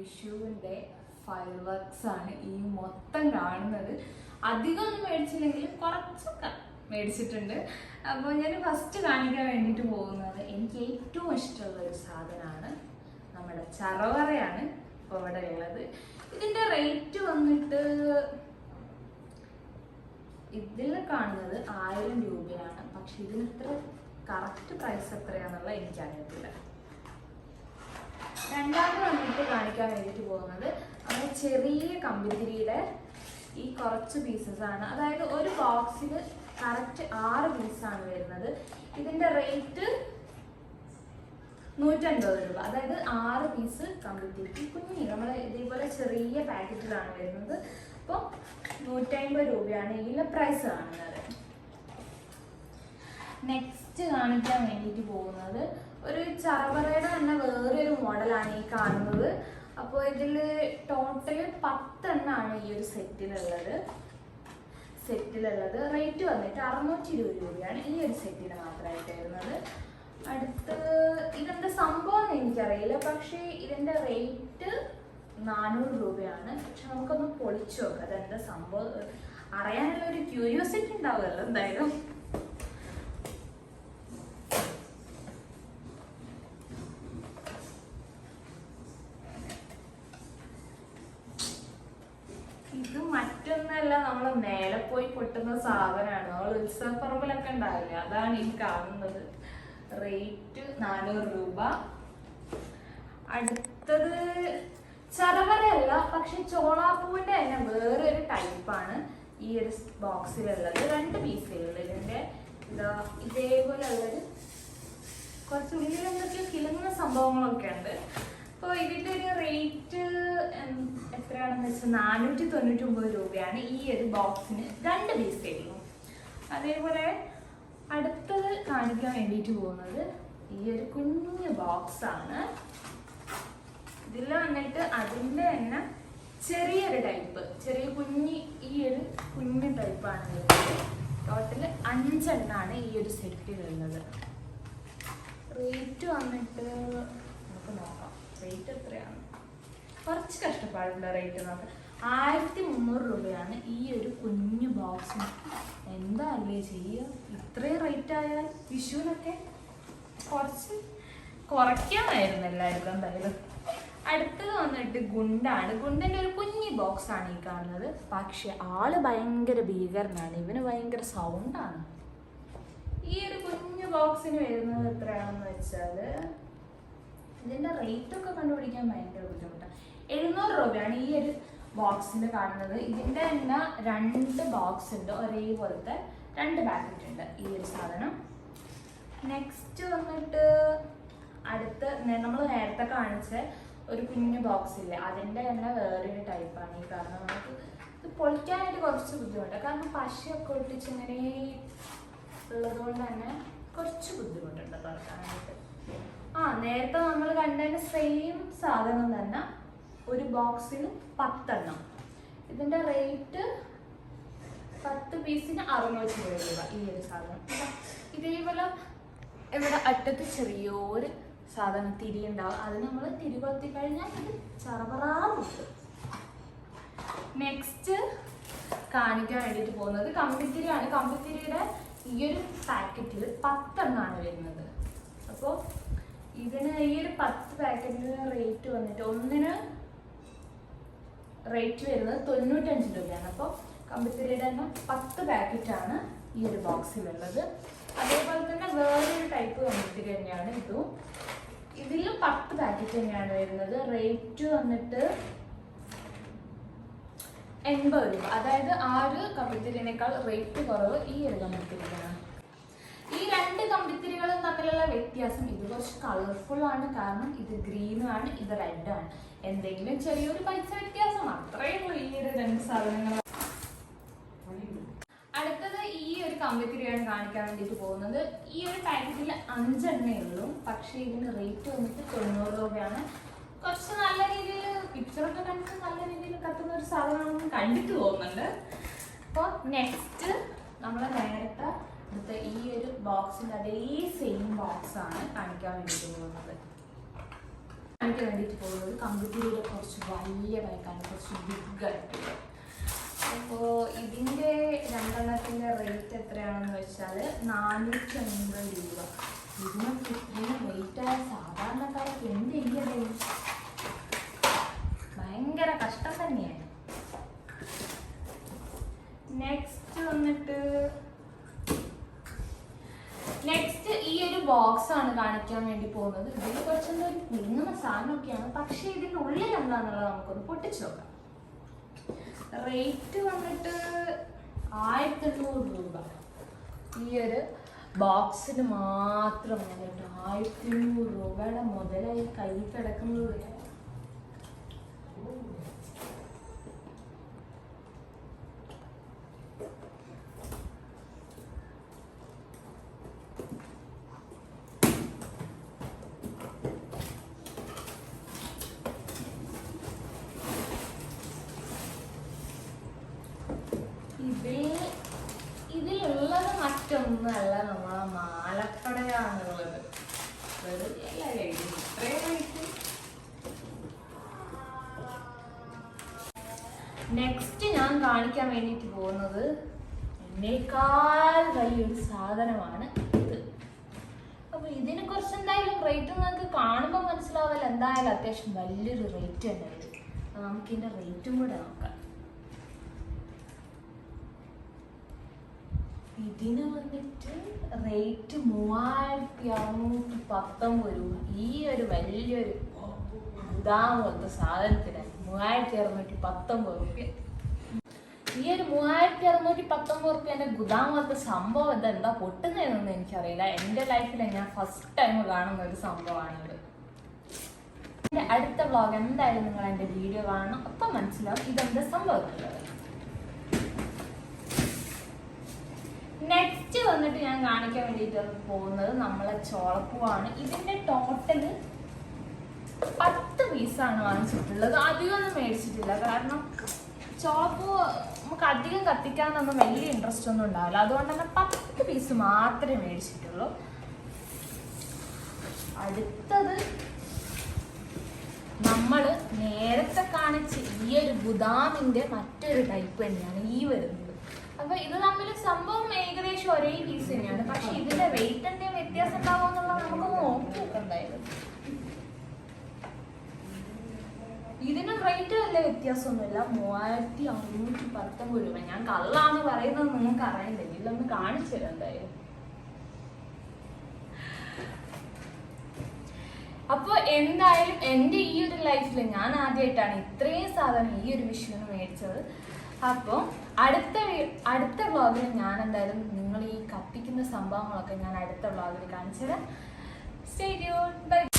വിഷുവിന്റെ fire works ആണ് ഈ മൊത്തം കാണുന്നത്. അധികം ഒന്നും മേടിച്ചില്ലെങ്കിലും കുറച്ചൊക്കെ മേടിച്ചിട്ടുണ്ട്. അപ്പോൾ ഞാൻ ഫസ്റ്റ് കാണിക്കാൻ വേണ്ടിയിട്ട് പോകുന്നത് എനിക്ക് ഏറ്റവും ഇഷ്ടമുള്ള ഒരു സാധനമാണ് നമ്മുടെ ചറവറയാണ് ഇപ്പോൾ ഇവിടെ ഉള്ളത്. ഇതിന്റെ റേറ്റ് വന്നിട്ട് ഇതിൽ കാണുന്നത് ആയിരം രൂപയാണ്. പക്ഷെ ഇതിന് ഇത്ര കറക്റ്റ് പ്രൈസ് എത്രയാണെന്നുള്ള എനിക്കറിയത്തില്ല. രണ്ടാമത് വന്നിട്ട് കാണിക്കാൻ വേണ്ടിയിട്ട് പോകുന്നത് അങ്ങനെ ചെറിയ കമ്പിത്തിരിയുടെ ഈ കുറച്ച് പീസസ് ആണ്. അതായത് ഒരു ബോക്സിൽ കറക്റ്റ് ആറ് പീസാണ് വരുന്നത്. ഇതിന്റെ റേറ്റ് നൂറ്റൻപത് രൂപ. അതായത് ആറ് പീസ് കമ്പിത്തിരിക്ക് കുഞ്ഞി. നമ്മൾ ഇതേപോലെ ചെറിയ പാക്കറ്റിലാണ് വരുന്നത്. അപ്പോൾ നൂറ്റമ്പത് രൂപയാണ് ഇതിന്റെ പ്രൈസ് കാണുന്നത്. നെക്സ്റ്റ് കാണിക്കാൻ വേണ്ടിയിട്ട് പോകുന്നത്. ഒരു ചറവറയുടെ തന്നെ വേറൊരു മോഡലാണ് ഈ കാണുന്നത്. അപ്പോൾ ഇതിൽ ടോട്ടൽ പത്തെണ്ണമാണ് ഈ ഒരു സെറ്റിലുള്ളത്. സെറ്റിലുള്ളത്. റേറ്റ് വന്നിട്ട് അറുന്നൂറ്റി ഇരുപത് രൂപയാണ് ഈ ഒരു സെറ്റിന് മാത്രമായിട്ട് വരുന്നത്. അടുത്ത് ഇതെന്താ സംഭവം എന്ന് എനിക്കറിയില്ല. പക്ഷേ ഇതിന്റെ റേറ്റ് നാനൂറ് രൂപയാണ്. പക്ഷെ നമുക്കൊന്ന് പൊളിച്ചു നോക്കാം. അതെന്താ സംഭവം? അറിയാനുള്ള ഒരു ക്യൂരിയോസിറ്റി ഉണ്ടാവുമല്ലോ എന്തായാലും ഇത് മറ്റൊന്നല്ല നമ്മൾ മേലെ പോയി പൊട്ടുന്ന സാധനമാണ്. നമ്മൾ ഉത്സവപ്പറമ്പിലൊക്കെ ഉണ്ടാവില്ലേ? അതാണ് ഈ കാണുന്നത്. റേറ്റ് നാനൂറ് രൂപ. അടുത്തത് ചറവരല്ല പക്ഷെ ചോളാപ്പൂവിന്റെ തന്നെ വേറൊരു ടൈപ്പാണ് ഈ ഒരു ബോക്സിലുള്ളത്. രണ്ട് പീസിലുള്ളത് ഇതിന്റെ ഇതാ ഇതേപോലെ ഉള്ളത് കുറച്ച് ഉള്ളിൽ എന്തൊക്കെയോ കിളങ്ങുന്ന സംഭവങ്ങളൊക്കെ ഉണ്ട് അപ്പോൾ ഇതിന്റെ ഒരു റേറ്റ് എത്രയാണെന്ന് വെച്ചാൽ നാനൂറ്റി തൊണ്ണൂറ്റി ഒമ്പത് രൂപയാണ് ഈ ഒരു ബോക്സിന് രണ്ട് പീസ് തരുന്നു. അതേപോലെ അടുത്തത് കാണിക്കാൻ വേണ്ടിയിട്ട് പോകുന്നത് ഈ ഒരു കുഞ്ഞു ബോക്സാണ് ഇതിൽ വന്നിട്ട് അതിന്റെ തന്നെ ചെറിയൊരു ടൈപ്പ് ചെറിയ കുഞ്ഞി ഈ ഒരു കുഞ്ഞു ടൈപ്പാണ് വരുന്നത്. ടോട്ടൽ അഞ്ചെണ്ണാണ് ഈ ഒരു സെറ്റ് വരുന്നത്. റേറ്റ് വന്നിട്ട് നമുക്ക് നോക്കാം. റേറ്റ് എത്രയാണ്? കുറച്ച് കഷ്ടപ്പാടുള്ള റേറ്റ് നോക്കാം. ആയിരത്തി മുന്നൂറ് രൂപയാണ് ഈ ഒരു കുഞ്ഞു ബോക്സിന് എന്താ അല്ലേ ചെയ്യുക ഇത്രയും റേറ്റ് ആയാൽ വിഷുവിനൊക്കെ കുറച്ച് കുറയ്ക്കാമായിരുന്നു എല്ലാവർക്കും എന്തായാലും. അടുത്തത് വന്നിട്ട് ഗുണ്ടാണ്. ഗുണ്ടന്റെ ഒരു കുഞ്ഞു ബോക്സ് ആണ് ഈ കാണുന്നത്. പക്ഷെ ആൾ ഭയങ്കര ഭീകരനാണ്. ഇവന് ഭയങ്കര സൗണ്ടാണ് ഈ ഒരു കുഞ്ഞു ബോക്സിന് വരുന്നത് എത്രയാണെന്ന് വെച്ചാൽ ഇതിന്റെ റേറ്റ് ഒക്കെ കണ്ടുപിടിക്കാൻ ഭയങ്കര ബുദ്ധിമുട്ടാണ് എഴുന്നൂറ് രൂപയാണ് ഈ ഒരു ബോക്സിൽ കാണുന്നത്. ഇതിന്റെ തന്നെ രണ്ട് ബോക്സ് ഉണ്ട്. ഒരേപോലത്തെ രണ്ട് പാക്കറ്റ് ഉണ്ട് ഈ ഒരു സാധനം. നെക്സ്റ്റ് വന്നിട്ട് അടുത്ത് നമ്മൾ നേരത്തെ കാണിച്ച ഒരു കുഞ്ഞു ബോക്സ് ഇല്ലേ? അതിന്റെ തന്നെ വേറൊരു ടൈപ്പാണ് ഈ കാരണം നമുക്ക് ഇത് പൊളിക്കാനായിട്ട് കുറച്ച് ബുദ്ധിമുട്ടാണ് കാരണം പശയൊക്കെ ഒട്ടിച്ച് ഇങ്ങനെ ഉള്ളതുകൊണ്ട് തന്നെ കുറച്ച് ബുദ്ധിമുട്ടുണ്ട് തുറക്കാനായിട്ട് ആ നേരത്തെ നമ്മൾ കണ്ടതിന് സെയിം സാധനം തന്നെ ഒരു ബോക്സിന് പത്തെണ്ണം. ഇതിന്റെ റേറ്റ് പത്ത് പീസിന് അറുന്നൂറ്റി ഇരുപത് രൂപ ഈ ഒരു സാധനം. ഇതാ, ഇതേപോലെ ഇവിടെ അറ്റത്ത് ചെറിയൊരു സാധനം തിരി ഉണ്ടാവും അത് നമ്മൾ തിരി കൊത്തി കഴിഞ്ഞാൽ അത് ചറവറാറുണ്ട് നെക്സ്റ്റ് കാണിക്കാൻ വേണ്ടിയിട്ട് പോകുന്നത് കമ്പിത്തിരിയാണ്. കമ്പിത്തിരിയുടെ ഈ ഒരു പാക്കറ്റിൽ പത്തെണ്ണമാണ് വരുന്നത്. അപ്പോൾ ഇതിന് ഈ ഒരു പത്ത് പാക്കറ്റിന് റേറ്റ് വന്നിട്ട് ഒന്നിന് റേറ്റ് വരുന്നത് തൊണ്ണൂറ്റഞ്ച് രൂപയാണ്. അപ്പോൾ കമ്പിത്തിരിയുടെ തന്നെ പത്ത് പാക്കറ്റാണ് ഈ ഒരു ബോക്സിലുള്ളത് അതേപോലെ തന്നെ വേറൊരു ടൈപ്പ് കമ്പിത്തിരി തന്നെയാണ് ഇതും. ഇതിലും പത്ത് പാക്കറ്റ് തന്നെയാണ് വരുന്നത്. റേറ്റ് വന്നിട്ട് എൺപത് രൂപ. അതായത് ആറ് കമ്പിത്തിരിനേക്കാൾ റേറ്റ് കുറവ് ഈ ഒരു കമ്പിത്തിരിക്കാണ്. ഈ രണ്ട് കമ്പിത്തിരികളും തമ്മിലുള്ള വ്യത്യാസം. ഇത് കുറച്ച് കളർഫുൾ ആണ്. കാരണം ഇത് ഗ്രീൻ ആണ് ഇത് ആണ്. എന്തെങ്കിലും ചെറിയൊരു പൈസ വ്യത്യാസം. അത്രയേ ഉള്ളൂ ഈ ഒരു രണ്ട് സാധനങ്ങൾ. അടുത്തത് ഈ ഒരു കമ്പിത്തിരിയാണ് കാണിക്കാൻ വേണ്ടിയിട്ട് പോകുന്നത്. ഈ ഒരു പാക്കറ്റിൽ അഞ്ചെണ്ണേ ഉള്ളൂ. പക്ഷേ ഇതിന് റേറ്റ് വന്നിട്ട് തൊണ്ണൂറ് രൂപയാണ്. കുറച്ച് നല്ല രീതിയിൽ പിക്ചറൊക്കെ കണ്ടിട്ട് നല്ല രീതിയിൽ കത്തുന്ന ഒരു സാധനമാണെന്ന് കണ്ടിട്ട് പോകുന്നുണ്ട്. അപ്പോൾ നെക്സ്റ്റ് നമ്മൾ നേരത്തെ എടുത്ത ഈ ഒരു ബോക്സിന്റെ അതേ സെയിം ബോക്സ് ആണ് കാണിക്കാൻ വേണ്ടിയിട്ട് പോകുന്നത്. കാണിക്കാൻ വേണ്ടിയിട്ട് പോകുന്നത് കമ്പ്യൂട്ടറിയുടെ കുറച്ച് വലിയ ബൈക്കാണ് കുറച്ച് ബിഗ് ആയിട്ടുള്ളത് അപ്പോൾ ഇതിന്റെ രണ്ടെണ്ണത്തിന്റെ റേറ്റ് എത്രയാണെന്ന് വെച്ചാൽ നാനൂറ്റി അൻപത് രൂപ. ഇതിനൊക്കെ ഇത്രയും റേറ്റായ സാധാരണക്കാർക്ക് എന്ത് ചെയ്യണേ ഭയങ്കര കഷ്ടം തന്നെയാണ് നെക്സ്റ്റ് വന്നിട്ട് നെക്സ്റ്റ് ഈ ഒരു ബോക്സ് ആണ് കാണിക്കാൻ വേണ്ടി പോകുന്നത്. ഇതിൽ കുറച്ചെന്തോ ഒരു സാധനമൊക്കെയാണ്. പക്ഷേ ഇതിന്റെ ഉള്ളിൽ എന്താണെന്നുള്ളത് നമുക്കൊന്ന് പൊട്ടിച്ചു നോക്കാം. റേറ്റ് വന്നിട്ട് ആയിരത്തി എണ്ണൂറ് രൂപ. ഈ ഒരു ബോക്സിന് മാത്രം വന്നിട്ട് ആയിരത്തി എണ്ണൂറ് രൂപയുടെ മുതലായി കയ്യിൽ കിടക്കുന്നത് ഇതിൽ ഇതിലുള്ളത് മറ്റൊന്നല്ല നമ്മളെ മാലപ്പടയാണുള്ളത്. നെക്സ്റ്റ് ഞാൻ കാണിക്കാൻ വേണ്ടിയിട്ട് പോകുന്നത് എന്നേക്കാൾ വലിയൊരു സാധനമാണ് ഇത്. അപ്പൊ ഇതിനെ കുറിച്ച് എന്തായാലും റേറ്റ് നിങ്ങൾക്ക് കാണുമ്പോൾ മനസ്സിലാവില്ല. എന്തായാലും അത്യാവശ്യം വലിയൊരു റേറ്റ് തന്നെ നമുക്കിന്റെ റേറ്റും കൂടെ നോക്കാം. ഇതിന് വന്നിട്ട് റേറ്റ് മൂവായിരത്തി അറുന്നൂറ്റി പത്തൊമ്പത് രൂപ. ഈ ഒരു വലിയൊരു ഗുദാം പോലത്തെ സാധനത്തിന് മൂവായിരത്തി അറുന്നൂറ്റി പത്തൊമ്പത് റുപ്യ ഈ ഒരു മൂവായിരത്തി അറുന്നൂറ്റി പത്തൊമ്പത് റുപ്യന്റെ ഗുദാം പോലത്തെ സംഭവം ഇത് എന്താ പൊട്ടുന്നതെന്നൊന്നും എനിക്കറിയില്ല. എന്റെ ലൈഫിൽ ഞാൻ ഫസ്റ്റ് ടൈം കാണുന്ന ഒരു സംഭവമാണിത്. എന്റെ അടുത്ത വ്ളോഗ് എന്തായാലും നിങ്ങൾ എന്റെ വീഡിയോ കാണണം. അപ്പം മനസ്സിലാവും ഇതെന്താ സംഭവം നെക്സ്റ്റ് വന്നിട്ട് ഞാൻ കാണിക്കാൻ വേണ്ടിട്ട് പോകുന്നത് നമ്മളെ ചോളപ്പൂവാണ്. ഇതിന്റെ ടോട്ടൽ പത്ത് പീസാണ് വാങ്ങിച്ചിട്ടുള്ളത്. അധികം ഒന്നും മേടിച്ചിട്ടില്ല. കാരണം ചോളപ്പൂ നമുക്ക് അധികം കത്തിക്കാനൊന്നും വലിയ ഇൻട്രസ്റ്റ് ഒന്നും ഉണ്ടാവില്ല. അതുകൊണ്ട് തന്നെ പത്ത് പീസ് മാത്രമേ മേടിച്ചിട്ടുള്ളൂ. അടുത്തത് നമ്മൾ നേരത്തെ കാണിച്ച ഈ ഒരു ഗുദാമിന്റെ മറ്റൊരു ടൈപ്പ് തന്നെയാണ് ഈ വരുന്നത്. അപ്പൊ ഇത് തമ്മിൽ സംഭവം ഏകദേശം ഒരേ പീസ് തന്നെയാണ് പക്ഷെ ഇതിന്റെ വെയിറ്റ് എന്തെങ്കിലും വ്യത്യാസം ഉണ്ടാവും എന്നുള്ളത് നമുക്ക് നോക്കി നോക്കാം ഇതിന് റേറ്റ് വല്ല വ്യത്യാസമൊന്നുമില്ല. മൂവായിരത്തി അറുന്നൂറ്റി പത്തൊമ്പത് രൂപ. ഞാൻ കള്ളാന്ന് പറയുന്നത് നിങ്ങൾക്ക് അറിയത്തില്ല ഇതൊന്ന് കാണിച്ചു തരാം എന്തായാലും. അപ്പോൾ എന്തായാലും എന്റെ ഈ ഒരു ലൈഫിൽ ഞാൻ ആദ്യമായിട്ടാണ് ഇത്രയും സാധനം ഈ ഒരു വിഷുവിന് മേടിച്ചത്. അപ്പോൾ അടുത്ത അടുത്ത വ്ളോഗിൽ ഞാൻ എന്തായാലും നിങ്ങൾ ഈ കത്തിക്കുന്ന സംഭവങ്ങളൊക്കെ ഞാൻ അടുത്ത വ്ളോഗിൽ കാണിച്ചത് സ്റ്റേ ബൈ